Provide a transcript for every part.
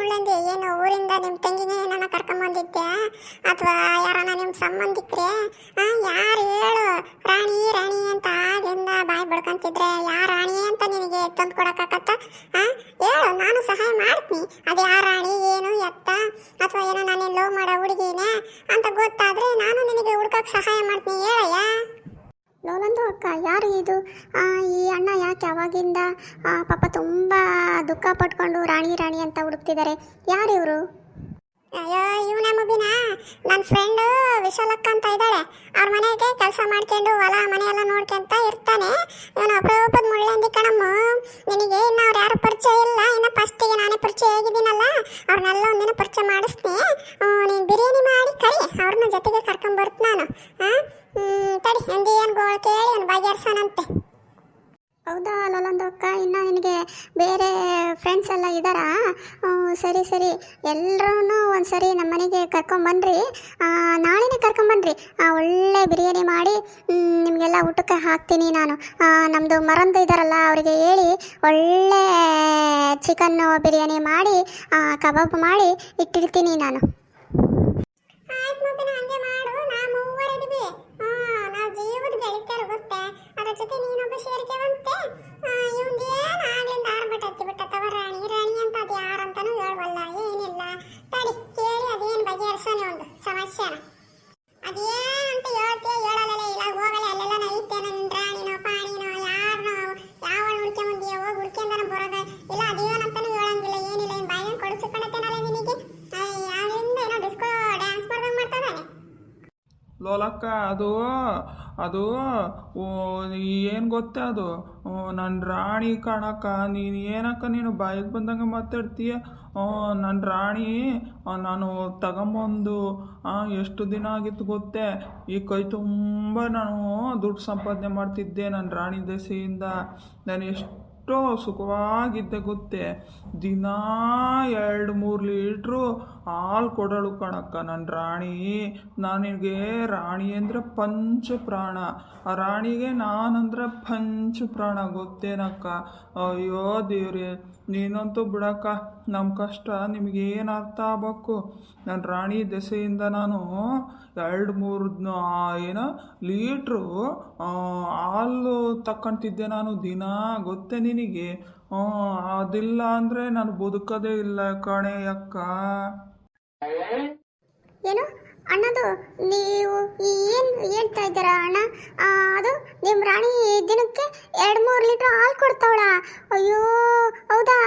ಮುಳ್ಳಂದಿ ಏನು ಊರಿಂದ ನಿಮ್ಮ ತಂಗಿನೇ ನನ್ನ ಕರ್ಕೊಂಬಂದಿದ್ದೆ ಅಥವಾ ಯಾರನ್ನ ನಿಮ್ಮ ಸಂಬಂಧಿಕ್ರೆ? ಯಾರು ಹೇಳು? ರಾಣಿ ರಾಣಿ ಅಂತ ಆಗಿಂದ ಬಾಯಿ ಬಡ್ಕೊಂತಿದ್ರೆ ಯಾರ ರಾಣಿ ಅಂತ ನಿನಗೆ ತಂದು ಕೊಡಕ್ಕಾಗತ್ತ? ಹೇಳು, ನಾನು ಸಹಾಯ ಮಾಡ್ತೀನಿ. ಅದು ಯಾರ ರಾಣಿ ಏನು ಎತ್ತ? ಅಥವಾ ಏನೋ ನಾನು ಲವ್ ಮಾಡೋ ಹುಡುಗಿನೇ ಅಂತ ಗೊತ್ತಾದ್ರೆ ನಾನು ನಿನಗೆ ಹುಡ್ಕಕ್ಕೆ ಸಹಾಯ ಮಾಡ್ತೀನಿ, ಹೇಳಯ್ಯ? ಲೋಲಂದು ಅಕ್ಕ, ಯಾರು ಇದು? ಈ ಅಣ್ಣ ಯಾಕೆ ಅವಾಗಿಂದ ಪಾಪ ತುಂಬ ದುಃಖ ಪಟ್ಕೊಂಡು ರಾಣಿ ರಾಣಿ ಅಂತ ಹುಡುಕ್ತಿದ್ದಾರೆ. ಯಾರು ಇವರು? ಅಯ್ಯೋ, ಇವನ ಮುಬಿನ ನನ್ನ ಫ್ರೆಂಡು ವಿಶಾಲಕ್ಕ ಅಂತ ಇದ್ದಾಳೆ. ಅವ್ರ ಮನೆಗೆ ಕೆಲಸ ಮಾಡ್ಕೊಂಡು ಹೊಲ ಮನೆ ನೋಡ್ಕೊಂತ ಇರ್ತಾನೆ. ಇವನು ಅಪರೂಪದ ಮುಳ್ಳಂದಿ ಕಣಮ್ಮ. ನಿನಗೆ ಇನ್ನು ಅವ್ರು ಯಾರು ಪರಿಚಯ ಇಲ್ಲ. ಇನ್ನು ಫಸ್ಟಿಗೆ ನಾನೇ ಪರಿಚಯ ಆಗಿದ್ದೀನಲ್ಲ. ಅವ್ರನ್ನೆಲ್ಲ ಒಂದಿನ ಪರಿಚಯ ಮಾಡಿಸ್ತೀನಿ. ನೀನು ಬಿರಿಯಾನಿ ಮಾಡಿ ಕರಿ. ಅವ್ರನ್ನ ಜೊತೆಗೆ ಕರ್ಕೊಂಬರ್ತ ನಾನು. ಹಾಂ? ತಡಿ. ಎಂದಿ ಏನು ಗೋಳು ಕೇಳಿ, ಅವ್ನು ಬಗೆಹರ್ಸೋಣಂತೆ ಹೌದಾ, ಲೋಲಂದು ಅಕ್ಕ? ಇನ್ನು ನಿನಗೆ ಬೇರೆ ಫ್ರೆಂಡ್ಸ್ ಎಲ್ಲ ಇದ್ದಾರಾ ಸರಿ ಸರಿ. ಎಲ್ಲರೂ ಒಂದು ಸರಿ ನಮ್ಮ ಮನೆಗೆ ಕರ್ಕೊಂಬನ್ರಿ ನಾಳೆನೆ ಕರ್ಕೊಂಬನ್ರಿ ಒಳ್ಳೆ ಬಿರಿಯಾನಿ ಮಾಡಿ ನಿಮಗೆಲ್ಲ ಊಟಕ್ಕೆ ಹಾಕ್ತೀನಿ ನಾನು. ನಮ್ಮದು ಮರಂದು ಇದ್ದಾರಲ್ಲ ಅವರಿಗೆ ಹೇಳಿ ಒಳ್ಳೆ ಚಿಕನ್ನು ಬಿರಿಯಾನಿ ಮಾಡಿ ಕಬಾಬ್ ಮಾಡಿ ಇಟ್ಟಿರ್ತೀನಿ ನಾನು. ನಾ ಜೀವದ ಗೆಳತಿಯರು ಗೊತ್ತೆ? ಅದ್ರ ಜೊತೆ ನೀನೊಬ್ಬ ಸೇರ್ಕೆವಂತೆ? ಇವಂದು ಏನು ಆಗ್ಲಿಂದ ಆರ್ಭಟ ಹತ್ತಿ ಬಿಟ್ಟತ್ತವ ರಾಣಿ? ರಾಣಿ ಅಂತ ಅದು ಯಾರಂತನೂ ಹೇಳ್ವಲ್ಲ, ಏನಿಲ್ಲ. ತಡಿ, ಕೇಳಿ ಅದೇನು ಬಗೆಹರಿಸೋನೆ ಒಂದು ಸಮಸ್ಯೆನ ಅದೇನಂತ ಹೇಳ್ತೀಯ ಲೋಲಕ್ಕ ಅದು ಅದು ಏನು ಗೊತ್ತಾ ಅದು. ನನ್ನ ರಾಣಿ ಕಾಣಕ್ಕ, ನೀನು ಏನಕ್ಕ ನೀನು ಬಾಯಿಗೆ ಬಂದಂಗೆ ಮಾತಾಡ್ತೀಯ? ನನ್ನ ರಾಣಿ ನಾನು ತಗೊಂಬಂದು ಎಷ್ಟು ದಿನ ಆಗಿತ್ತು ಗೊತ್ತೇ? ಈ ಕೈ ತುಂಬ ನಾನು ದುಡ್ಡು ಸಂಪಾದನೆ ಮಾಡ್ತಿದ್ದೆ ನನ್ನ ರಾಣಿ ದೆಸೆಯಿಂದ. ನಾನು ಎಷ್ಟೋ ಸುಖವಾಗಿದ್ದೆ ಗೊತ್ತೇ. ದಿನ ಎರಡು ಮೂರು ಲೀಟ್ರು ಹಾಲು ಕೊಡೋಳು ಕಣಕ್ಕ ನನ್ನ ರಾಣಿ. ನನಗೆ ರಾಣಿ ಅಂದರೆ ಪಂಚ ಪ್ರಾಣ. ಆ ರಾಣಿಗೆ ನಾನಂದ್ರೆ ಪಂಚ ಪ್ರಾಣ ಗೊತ್ತೇನಕ್ಕ? ಅಯ್ಯೋ ದೇವ್ರಿ, ನೀನಂತೂ ಬಿಡಕ್ಕ. ನಮ್ಮ ಕಷ್ಟ ನಿಮಗೇನು ಅರ್ಥ ಆಗಬೇಕು? ನನ್ನ ರಾಣಿ ದೆಸೆಯಿಂದ ನಾನು ಎರಡು ಮೂರು ಏನೋ ಲೀಟ್ರು ಹಾಲು ತಕ್ಕಂತಿದ್ದೆ ನಾನು ದಿನ ಗೊತ್ತೇ ನಿನಗೆ. ಅದಿಲ್ಲ ಅಂದರೆ ನಾನು ಬದುಕೋದೇ ಇಲ್ಲ ಕಣೆ ಅಕ್ಕ. ಏನು? ಅಣ್ಣದು, ನೀವು ಏನು ಹೇಳ್ತಾ ಇದ್ದೀರ ಅಣ್ಣ? ಅದು ನಿಮ್ಮ ರಾಣಿ ದಿನಕ್ಕೆ ಎರಡು ಮೂರು ಲೀಟ್ರ್ ಹಾಲು ಕೊಡ್ತಾವಳ. ಅಯ್ಯೋ, ಹೌದಾ?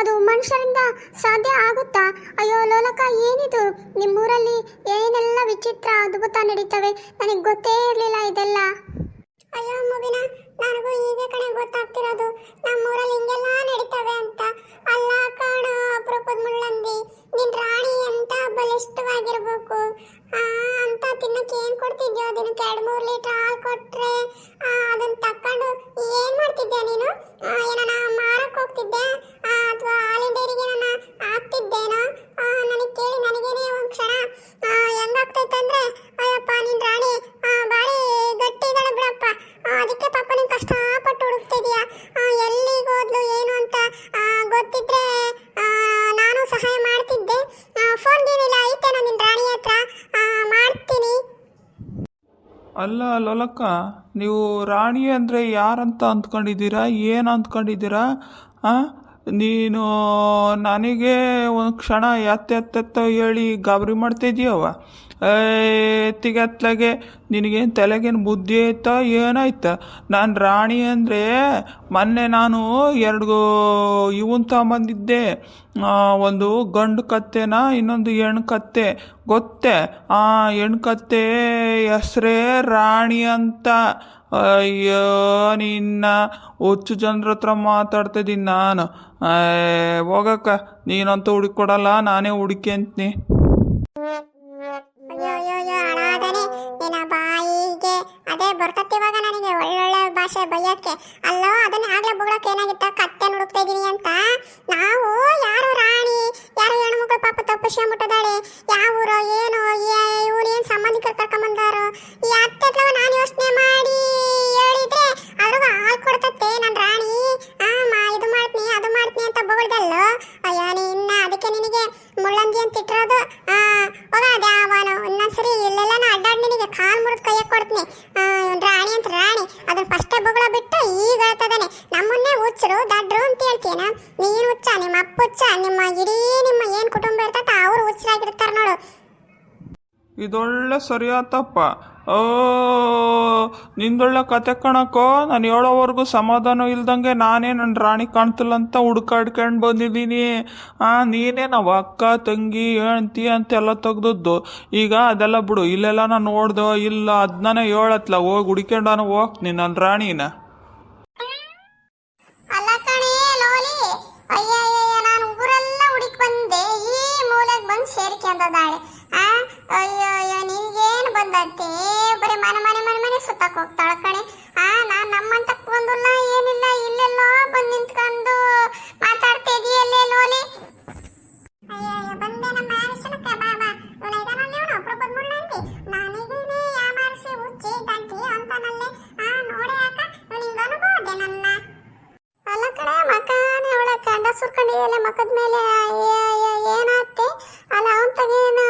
ಅದು ಮನುಷ್ಯರಿಂದ ಸಾಧ್ಯ ಆಗುತ್ತಾ? ಅಯ್ಯೋ, ಲೋಲಕ, ಏನಿದು? ನಿಮ್ಮೂರಲ್ಲಿ ಏನೆಲ್ಲ ವಿಚಿತ್ರ ಅದ್ಭುತ ನಡೀತವೆ? ನನಗೆ ಗೊತ್ತೇ ಇರಲಿಲ್ಲ ಇದೆಲ್ಲ. ಅಯ್ಯೋ ಮಗುನ ನನಗೂ ಈಗ ಕಣೆ ಗೊತ್ತಾಗ್ತಿರೋದು. ನಮ್ಮೂರಲ್ಲಿ ಹಿಂಗೆಲ್ಲ ನಡೀತವೆ ಅಂತ. ಅಲ್ಲ, ಲೋಲಕ್ಕ, ನೀವು ರಾಣಿ ಅಂದರೆ ಯಾರಂತ ಅಂದ್ಕೊಂಡಿದ್ದೀರಾ? ಏನು ಅಂದ್ಕೊಂಡಿದ್ದೀರಾ? ಆ? ನೀನು ನನಗೆ ಒಂದು ಕ್ಷಣ ಎತ್ತೆತ್ತೆತ್ತ ಹೇಳಿ ಗಾಬರಿ ಮಾಡ್ತಿದ್ಯವ ಎತ್ತಿಗೆತ್ಲಾಗೆ ನಿನಗೇನು ತಲೆಗೇನು ಬುದ್ಧಿ ಆಯ್ತಾ ಏನಾಯ್ತ? ನಾನು ರಾಣಿ ಅಂದರೆ ಮೊನ್ನೆ ನಾನು ಎರಡು ಇವನ್ ತಗೊಂಬಂದಿದ್ದೆ ಒಂದು ಗಂಡು ಕತ್ತೆನ, ಇನ್ನೊಂದು ಹೆಣ್ಣು ಕತ್ತೆ. ಗೊತ್ತೇ? ಆ ಹೆಣ್ಣು ಕತ್ತೆ ಹೆಸ್ರೇ ರಾಣಿ ಅಂತ. ಅಯ್ಯೋ, ನಿನ್ನ ಹುಚ್ಚು ಜನರ ಹತ್ರ ಮಾತಾಡ್ತಿದ್ದೀನಿ ನಾನು. ಹೋಗಕ್ಕ, ನೀನಂತೂ ಹುಡುಕೊಡಲ್ಲ ನಾನೇ ಹುಡುಕ್ಯಂತೀನಿ ಅಯ್ಯೋ ಬರ್ತತ್ತೆ ಇವಾಗ ನನಗೆ. ಒಳ್ಳೊಳ್ಳೆ ಭಾಷೆ ಬೈಯಕ್ಕೆ ಅಲ್ಲೋ, ಅದನ್ನ ಆಗ್ಲೇ ಬುಗಳಕ್ಕೆ ಏನಾಗಿತ್ತ? ಕತ್ತೆ ಹುಡುಕ್ತಾ ಇದೀನಿ ಅಂತ? ನಾವು ಯಾರು ರಾಣಿ? ಯಾರು ಹೆಣ್ಮಕ್ಳು ಪಾಪ ತಪ್ಪಿಸ್ಕೊಂಡ್ ಮುಟ್ಟದಾಳೆ? ಯಾವ ಊರೋ, ಏನು ಇವ್ರು ಏನ್ ಸಂಬಂಧಿಕರು ಬಂದಾರ ಈ ನೀನು ಹುಚ್ಚ, ನಿಮ್ಮ ಅಪ್ಪ ಹುಚ್ಚ, ನಿಮ್ಮ ಇಡೀ ನಿಮ್ಮ ಏನ್ ಕುಟುಂಬ ಇರ್ತತ, ಅವ್ರು ಹುಚ್ಚರಾಗಿರ್ತಾರ ನೋಡು. ಇದೊಳ್ಳೆ ಸರಿಯಾತಪ್ಪ. ಓ, ನಿಂದೊಳ್ಳೆ ಕತೆ ಕಣಕ್ಕೋ ನಾನು ಹೇಳೋವರೆಗೂ ಸಮಾಧಾನ ಇಲ್ದಂಗೆ ನಾನೇ ನನ್ನ ರಾಣಿ ಕಾಣ್ತಿಲ್ಲ ಅಂತ ಹುಡ್ಕಾಡ್ಕೊಂಡು ಬಂದಿದ್ದೀನಿ. ಆ, ನೀನೇ ನಾವು ಅಕ್ಕ, ತಂಗಿ ಹೇಳ್ತಿ ಅಂತೆಲ್ಲ ತೆಗ್ದದ್ದು. ಈಗ ಅದೆಲ್ಲ ಬಿಡು, ಇಲ್ಲೆಲ್ಲ ನಾನು ನೋಡ್ದೋ ಇಲ್ಲ, ಅದನ್ನೇ ಹೇಳತ್ಲ. ಹೋಗಿ ಹುಡ್ಕೊಂಡಾನ ಹೋಗ್ತೀನಿ ನನ್ನ ರಾಣಿನ. ಬಂದತ್ತೆ ಬರೀ ಮನೆ ಮನೆ ಮನೆ ಮನೆ ಸುತ್ತಕ್ಕೆ ಹೋಗ್ತಾಳ ಕಣೆ. ಆ ನಾನು ನಮ್ಮಂತ ಬಂದಿಲ್ಲ ಏನಿಲ್ಲ, ಇಲ್ಲೆಲ್ಲೋ ಬಂದು ನಿಂತ್ಕೊಂಡು ಮಾತಾಡ್ತಾ ನಮ್ಮ ಆರಿಸಲಕ್ಕ ಬಾ ಬಾ. ಇವನ? ಇದರಲ್ಲಿ ಇವನು ಅಪರೂಪದ ಯಾಮಾರಿಸಿ ಹುಚ್ಚಿ ಆ, ನೋಡೆ ನಿಂಗೆ ನನ್ನ? ಅಲ್ಲ ಮಕಾನೆ ಅವಳ ಕಂಡ ಸುರ್ಕೊಂಡಿದೆಯಲ್ಲ ಮಕದ ಮೇಲೆ ಏನಾತ್ತೆ ಅಲ್ಲ, ಅವನ್ ತಗೇನು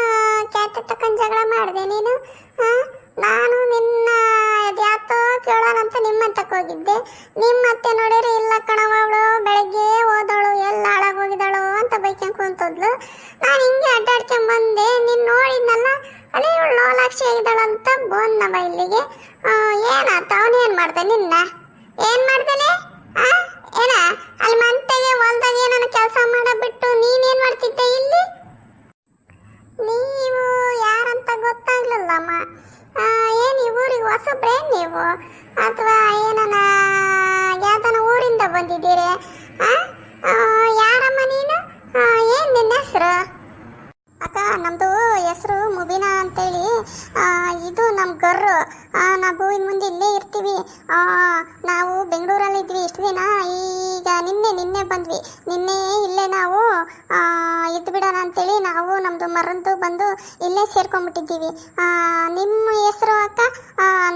ಕ್ಯಾತ ತಕೊಂಡ್ ಜಗಳ ಮಾಡಿದೆ ನೀನು? ಆ? ನಾನು ನಿನ್ನ ಅದ್ಯಾತೋ ಕೇಳೋಣಂತ ನಿಮ್ಮಂತಕ್ಕೆ ಹೋಗಿದ್ದೆ. ನಿಮ್ಮತ್ತೆ ನೋಡಿರಿ ಇಲ್ಲ ಕಣವ ಅವಳು ಬೆಳಗ್ಗೆ ಹೋದಳು, ಎಲ್ಲ ಹಾಳಾಗಿ ಹೋಗಿದ್ದಾಳು ಅಂತ ಬೈಕೊಂಡ್ ಕುಂತದ್ಲು ನಾನು ಹಿಂಗೆ ಅಡ್ಡಾಡ್ಕೊಂಡ್ ಬಂದೆ. ನೀನ್ ನೋಡಿದ್ನಲ್ಲ, ಅಲ್ಲಿ ಇವಳು ಲೋಲಾಕ್ಷಿ ಆಗಿದ್ದಾಳಂತ ನಮ್ಮ ಇಲ್ಲಿಗೆ. ಏನಾತ? ಏನ್ ಮಾಡ್ದೆ ನಿನ್ನ? ಏನ್ ಮಾಡ್ದೇನೆ ಆ, ಏನ? ಅಲ್ಲಿ ಮಂತೆಗೆ ಹೊಲ್ದಾಗ ಏನನ್ನ ಕೆಲಸ ಮಾಡಬಿಟ್ಟು ನೀನೇನ್ ಮಾಡ್ತಿದ್ದೆ ಇಲ್ಲಿ? ನೀವು ಆ, ನಾವು ಬೆಂಗಳೂರಲ್ಲಿ ಇದ್ವಿ ಇಷ್ಟು ದಿನ ಈಗ ನಿನ್ನೆ ನಿನ್ನೆ ಬಂದ್ವಿ. ನಿನ್ನೆ ಇಲ್ಲೇ ನಾವು ಇದ್ದು ಬಿಡೋಣ ಅಂತೇಳಿ ನಾವು ನಮ್ಮದು ಮರಂದು ಬಂದು ಇಲ್ಲೇ ಸೇರ್ಕೊಂಡ್ಬಿಟ್ಟಿದ್ದೀವಿ. ನಿಮ್ಮ ಹೆಸರು ಅಕ್ಕ?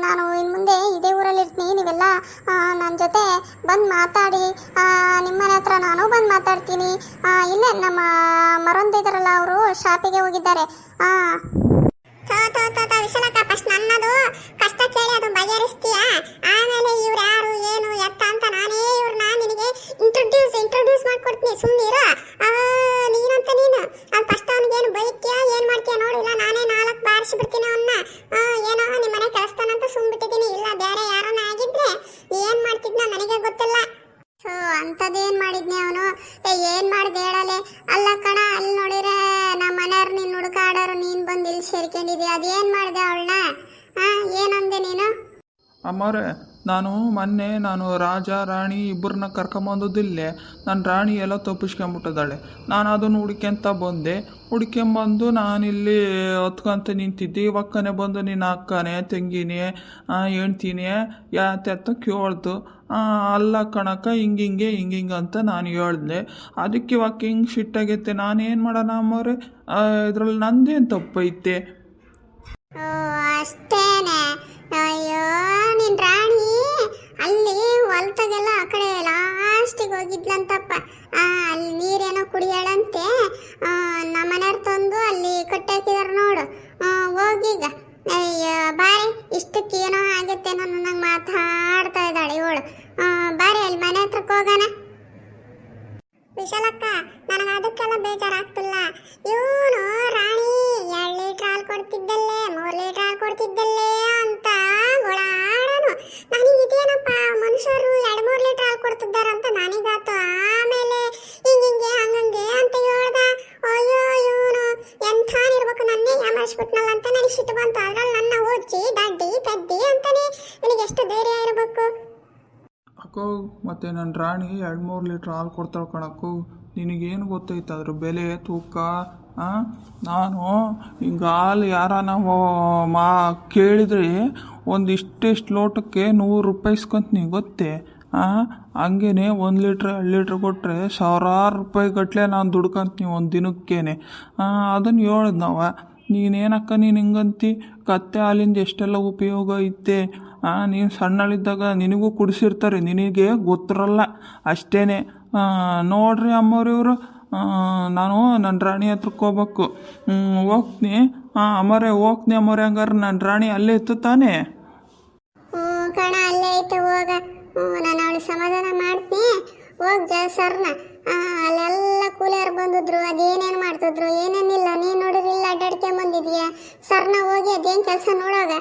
ನಾನು ಇನ್ನು ಮುಂದೆ ಇದೇ ಊರಲ್ಲಿ ಇರ್ತೀನಿ. ನೀವೆಲ್ಲ ನನ್ನ ಜೊತೆ ಬಂದು ಮಾತಾಡಿ. ನಿಮ್ಮ ನಿಮ್ಮನೆ ಹತ್ರ ನಾನು ಬಂದು ಮಾತಾಡ್ತೀನಿ. ಇಲ್ಲೇ ನಮ್ಮ ಮರೊಂದು ಇದಾರಲ್ಲ ಅವರು ಶಾಪಿಗೆ ಹೋಗಿದ್ದಾರೆ. ವಿಶಾಲಕ್ಕ ಫಸ್ಟ್ ನನ್ನದು ಕೇಳಿ ಅದು ಬಗೆಹರಿಸ್ತೀಯ? ಆಮೇಲೆ ಇವ್ರು ಯಾರು, ಏನು, ಎತ್ತ ಅಂತ ನಾನೇ ನಾನು ನಿನಗೆ ಇಂಟ್ರೊಡ್ಯೂಸ್ ಇಂಟ್ರೊಡ್ಯೂಸ್ ಮಾಡ್ಕೊಡ್ತೀನಿ. ಆ, ನೀನಂತ ನೀನು. ಅದು ಫಸ್ಟ್ ಅವನಿಗೇನು ಅಮ್ಮವ್ರೆ, ನಾನು ಮೊನ್ನೆ ನಾನು ರಾಜ, ರಾಣಿ ಇಬ್ಬರನ್ನ ಕರ್ಕೊಂಬಂದದಿಲ್ಲೇ ನನ್ನ ರಾಣಿ ಎಲ್ಲ ತಪ್ಪಿಸ್ಕೊಂಬಿಟ್ಟಿದ್ದಾಳೆ. ನಾನು ಅದನ್ನು ಹುಡ್ಕೊಂತ ಬಂದೆ. ಹುಡ್ಕೊಂಬಂದು ನಾನಿಲ್ಲಿ ಹೊತ್ಕೊಂತ ನಿಂತಿದ್ದೆ. ಇವಕ್ಕನೆ ಬಂದು ನಿನ್ನ ಅಕ್ಕನೇ, ತಂಗಿನೇ ಹೇಳ್ತೀನಿ ಯಾತೆ ಕೇಳ್ದು ಅಲ್ಲ ಕಣಕ್ಕ ಹಿಂಗೆ ಹಿಂಗೆ ಅಂತ ನಾನು ಹೇಳ್ದೆ. ಅದಕ್ಕೆ ಇವಾಗ ಹಿಂಗೆ ಸಿಟ್ಟಾಗೈತೆ. ನಾನೇನು ಮಾಡೋಣ ಅಮ್ಮವ್ರೆ? ಇದ್ರಲ್ಲಿ ನಂದೇನು ತಪ್ಪೈತೆ? ಓ ಅಷ್ಟೇನೆ ಅಯ್ಯೋ ನಿನ್ ರಾಣಿ ಅಲ್ಲಿ ಹೊಲ್ತಾಗೆಲ್ಲ ಆ ಕಡೆ ಲಾಸ್ಟಿಗೆ ಹೋಗಿದ್ಲಂತಪ್ಪ. ಅಲ್ಲಿ ನೀರೇನೋ ಕುಡಿಯಾಳಂತೆ. ಅಕ್ಕೋ ಮತ್ತು ನನ್ನ ರಾಣಿ ಎರಡು ಮೂರು ಲೀಟ್ರ್ ಹಾಲು ಕೊಡ್ತಾಳೆ ಕಣಕ್ಕೋ, ನಿನಗೇನು ಗೊತ್ತೈತೆ ಅದ್ರ ಬೆಲೆ, ತೂಕ? ನಾನು ಹಿಂಗೆ ಹಾಲು ಯಾರಾನ ಮಾ ಕೇಳಿದ್ರೆ ಒಂದು ಇಷ್ಟಿಷ್ಟು ಲೋಟಕ್ಕೆ ನೂರು ರೂಪಾಯಿ ಇಸ್ಕೊಂತೀನಿ ಗೊತ್ತೇ? ಹಂಗೇನೆ ಒಂದು ಲೀಟ್ರ್, ಎರಡು ಲೀಟ್ರ್ ಕೊಟ್ಟರೆ ಸಾವಿರಾರು ರೂಪಾಯಿ ಗಟ್ಟಲೆ ನಾನು ದುಡ್ಕೊಂತೀನಿ ಒಂದು ದಿನಕ್ಕೇನೆ. ಅದನ್ನು ಹೇಳ್ದು ನಾವು, ನೀನೇನಕ್ಕ ನೀನು ಹಿಂಗಂತಿ? ಕತ್ತೆ ಹಾಲಿಂದ ಎಷ್ಟೆಲ್ಲ ಉಪಯೋಗ ಐತೆ? ನೀನು ಸಣ್ಣಳಿದ್ದಾಗ ನಿನಗೂ ಕುಡಿಸಿರ್ತಾರೆ, ನಿನಗೆ ಗೊತ್ತಿರಲ್ಲ. ಅಷ್ಟೇ ನೋಡ್ರಿ ಅಮ್ಮವ್ರಿವರು ನಾನು ನನ್ನ ರಾಣಿ ಹತ್ರಕ್ಕೆ ಹೋಗ್ಬೇಕು. ಹೋಗ್ತೀನಿ. ಹಾಂ ಅಮ್ಮರೇ, ಹೋಗ್ತೀನಿ ಅಮ್ಮರೇ ಹಂಗಾರೆ. ನನ್ನ ರಾಣಿ ಅಲ್ಲೇ ಇತ್ತು ತಾನೇ? ಕಣ, ಅಲ್ಲೇ ಐತೆ ಹೋಗ. ನಾನು ಅವಳು ಸಮಾಧಾನ ಮಾಡ್ತೀನಿ. ಹೋಗ್ ಜ ಸರ್ನ ಅಲ್ಲೆಲ್ಲ ಕೂಲಿಯರ್ ಬಂದಿದ್ರು. ಅದೇನೇನು ಮಾಡ್ತಿದ್ರು? ಏನೇನಿಲ್ಲ? ನೀನು ನೋಡಿದ್ರಿಲ್ಲ ಅಡ್ಡಾಡ್ಕೊಂಡ್ ಬಂದಿದ್ಯಾ? ಸರ್ನ ಹೋಗಿ ಅದೇನು ಕೆಲಸ ನೋಡೋಗ?